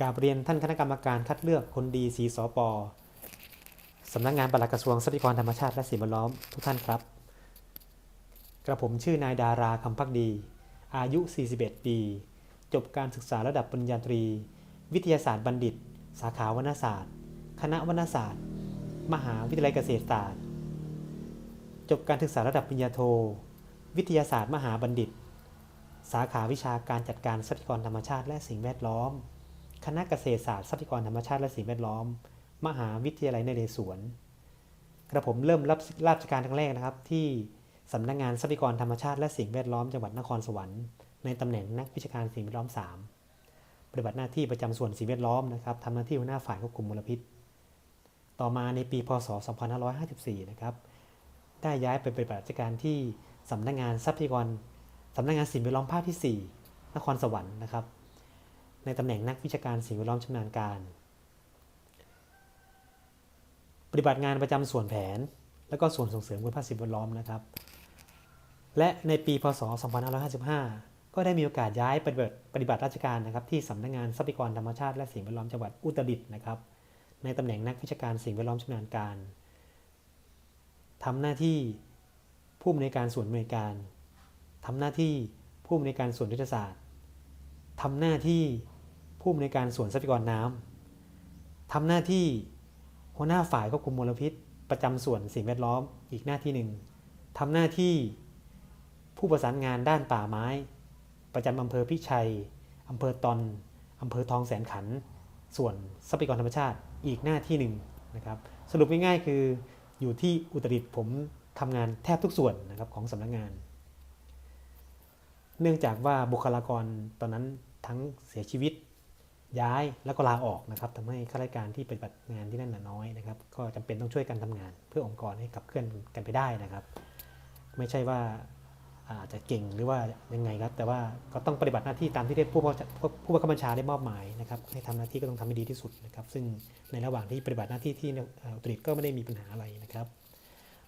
กาบเรียนท่านคณะกรรมการคัดเลือกคนดีสีสปสำนักงานปลัดกระทรวงทรัพยากรธรรมชาติและสิ่งแวดล้อมทุกท่านครับ กระผมชื่อนายดาราคำพักดี อายุ 41 ปี จบการศึกษาระดับปริญญาตรี วิทยาศาสตร์บัณฑิต สาขาวรรณศาสตร์ คณะวรรณศาสตร์ มหาวิทยาลัยเกษตรศาสตร์ จบการศึกษาระดับปริญญาโท วิทยาศาสตร์มหาบัณฑิต สาขาวิชาการจัดการทรัพยากรธรรมชาติและสิ่งแวดล้อม คณะเกษตรศาสตร์ทรัพยากรธรรมชาติและสิ่งแวดล้อม มหาวิทยาลัยนเรศวรกระผมเริ่มรับราชการครั้งแรกนะครับ ที่สำนักงานทรัพยากรธรรมชาติและสิ่งแวดล้อมจังหวัดนครสวรรค์ในตำแหน่งนักวิชาการสิ่งแวดล้อม 3 ปฏิบัติหน้าที่ประจำส่วนสิ่งแวดล้อมนะครับทำหน้าที่หัวหน้าฝ่ายควบคุมมลพิษ ต่อมาในปีพศ 2554 นะครับได้ย้ายไปปฏิบัติราชการที่สำนักงานทรัพยากรสำนักงานสิ่งแวดล้อมภาคที่ 4 นครสวรรค์นะครับ ในตำแหน่งนักวิชาการสิ่งแวดล้อมชำนาญการ ปฏิบัติงานประจำส่วนแผน และก็ส่วนส่งเสริมคุณภาพสิ่งแวดล้อมนะครับ และในปีพศ 2555 ก็ได้มีโอกาสย้ายปฏิบัติปฏิบัติราชการนะครับที่สำนักงานทรัพยากรธรรมชาติและสิ่งแวดล้อมจังหวัดอุตรดิตถ์นะครับ ในตำแหน่งนักวิชาการสิ่งแวดล้อมชำนาญการทำหน้าที่ผู้อำนวยการส่วนอำนวยการทำหน้าที่ผู้อำนวยการส่วนยุทธศาสตร์ทำหน้าที่ ผู้อำนวยการส่วนทรัพยากรน้ำทำหน้าที่หัวหน้าฝ่ายควบคุมมลพิษ ประจำส่วนสิ่งแวดล้อมอีกหน้าที่หนึ่งทำหน้าที่ผู้ประสานงานด้านป่าไม้ ประจำอำเภอพิชัยอำเภอตอนอำเภอทองแสนขัน ส่วนทรัพยากรธรรมชาติอีกหน้าที่หนึ่งนะครับสรุปง่ายๆคืออยู่ที่อุตรดิตถ์ผมทำงานแทบทุกส่วนนะครับของสำนักงาน เนื่องจากว่าบุคลากรตอนนั้นทั้งเสียชีวิต ย้ายแล้วก็ลาออกนะครับทำให้ข้าราชการที่ปฏิบัติงานที่นั่นน่ะน้อยนะครับ ก็จำเป็นต้องช่วยกันทำงาน เพื่อองค์กรให้ขับเคลื่อนกันไปได้นะครับ ไม่ใช่ว่าอาจจะเก่งหรือว่ายังไงครับ แต่ว่าก็ต้องปฏิบัติหน้าที่ตามที่ได้ผู้บังคับผู้บังคับบัญชาได้มอบหมายนะครับให้ทำหน้าที่ก็ต้องทำให้ดีที่สุดนะครับ ซึ่งในระหว่างที่ปฏิบัติหน้าที่ที่อุตริตก็ไม่ได้มีปัญหาอะไรนะครับ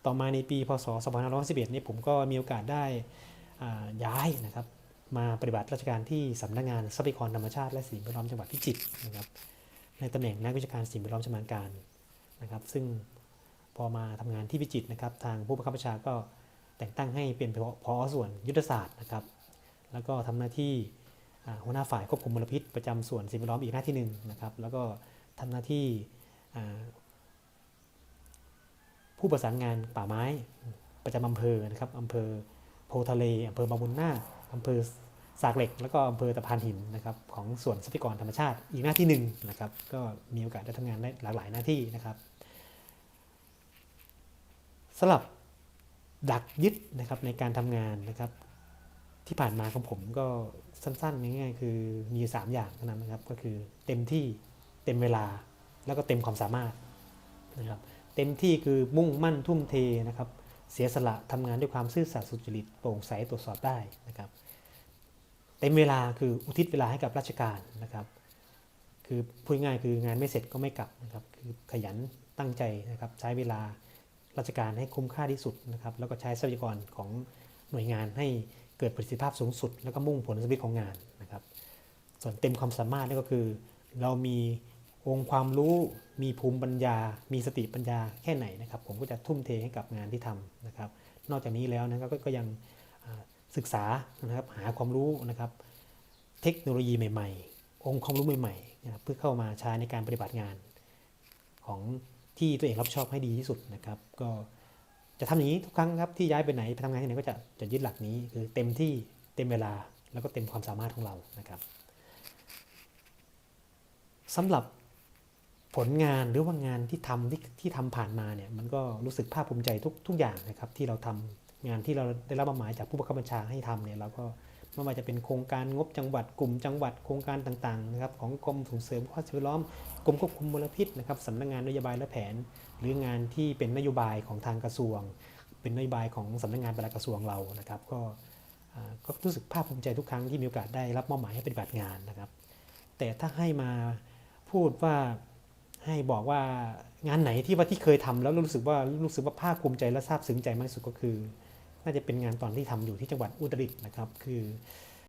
ต่อมาในปีพศ 2511 นี่ผมก็มีโอกาสได้ย้ายนะครับ มาปฏิบัติราชการที่สำนักงานทรัพยากรธรรมชาติและสิ่งแวดล้อมจังหวัดพิจิตรนะครับในตำแหน่งนักวิชาการสิ่งแวดล้อมชำนาญการนะครับ ซึ่งพอมาทำงานที่พิจิตรนะครับ ทางผู้บังคับบัญชาก็แต่งตั้งให้เป็นพอส่วนยุทธศาสตร์นะครับ แล้วก็ทำหน้าที่หัวหน้าฝ่ายควบคุมมลพิษประจำส่วนสิ่งแวดล้อมอีกหน้าที่หนึ่งนะครับ แล้วก็ทำหน้าที่ผู้ประสานงานป่าไม้ประจำอำเภอนะครับอำเภอโพทะเลอำเภอบางบุญนาค อำเภอสากเหล็ก แล้วก็อำเภอตะพานหินนะครับของส่วนทรัพยากรธรรมชาติอีกหน้าที่หนึ่งนะครับก็มีโอกาสได้ทำงานได้หลากหลายหน้าที่นะครับสำหรับดักยึดนะครับในการทำงานนะครับ ที่ผ่านมาของผมก็สั้นๆง่ายๆคือมีอยู่สามอย่างเท่านั้นนะครับ ก็คือเต็มที่เต็มเวลาแล้วก็เต็มความสามารถนะครับเต็มที่คือมุ่งมั่นทุ่มเทนะครับ เสียสละทำงานด้วยความซื่อสัตย์สุจริตโปร่งใสตรวจสอบได้นะครับ เต็มเวลาคืออุทิศเวลาให้กับราชการนะครับ คือพูดง่ายคืองานไม่เสร็จก็ไม่กลับนะครับ คือขยันตั้งใจนะครับ ใช้เวลาราชการให้คุ้มค่าที่สุดนะครับ แล้วก็ใช้ทรัพยากรของหน่วยงานให้เกิดประสิทธิภาพสูงสุด แล้วก็มุ่งผลสำเร็จของงานนะครับ ส่วนเต็มความสามารถนี่ก็คือ เรามีองค์ความรู้ มีภูมิปัญญา มีสติปัญญาแค่ไหนนะครับ ผมก็จะทุ่มเทให้กับงานที่ทำนะครับ นอกจากนี้แล้วนะครับก็ก็ยัง ศึกษานะครับหาความรู้นะครับ เทคโนโลยีใหม่ ๆ องค์ความรู้ใหม่ๆนะครับเพื่อเข้ามาใช้ในการปฏิบัติงาน ของที่ตัวเองรับชอบให้ดีที่สุดนะครับ ก็จะทำอย่างนี้ทุกครั้งครับที่ย้ายไปไหนไปทำงานที่ไหนก็จะจะยึดหลักนี้คือเต็มที่เต็มเวลาแล้วก็เต็มความสามารถของเรานะครับสำหรับผลงานหรือว่างานที่ทำที่ที่ทำผ่านมาเนี่ยมันก็รู้สึกภาคภูมิใจทุกทุกอย่างนะครับที่เราทำ งานที่เราได้รับมอบหมายจากผู้บังคับบัญชาให้ทำเนี่ยเราก็ไม่ว่าจะเป็นโครงการงบจังหวัดกลุ่มจังหวัดโครงการต่างๆนะครับของกรมส่งเสริมความสิ่งแวดล้อมกรมควบคุมมลพิษนะครับสำนักงานนโยบายและแผน หรืองานที่เป็นนโยบายของทางกระทรวง เป็นนโยบายของสำนักงานปลัดกระทรวงเรานะครับ ก็ก็รู้สึกภาคภูมิใจทุกครั้งที่มีโอกาสได้รับมอบหมายให้ปฏิบัติงานนะครับ แต่ถ้าให้มาพูดว่าให้บอกว่างานไหนที่ว่าที่เคยทำแล้วรู้สึกว่ารู้สึกว่าภาคภูมิใจและซาบซึ้งใจมากที่สุดก็คือ น่าจะเป็นงานตอนที่ทำอยู่ที่จังหวัดอุตรดิตถ์นะครับ คือ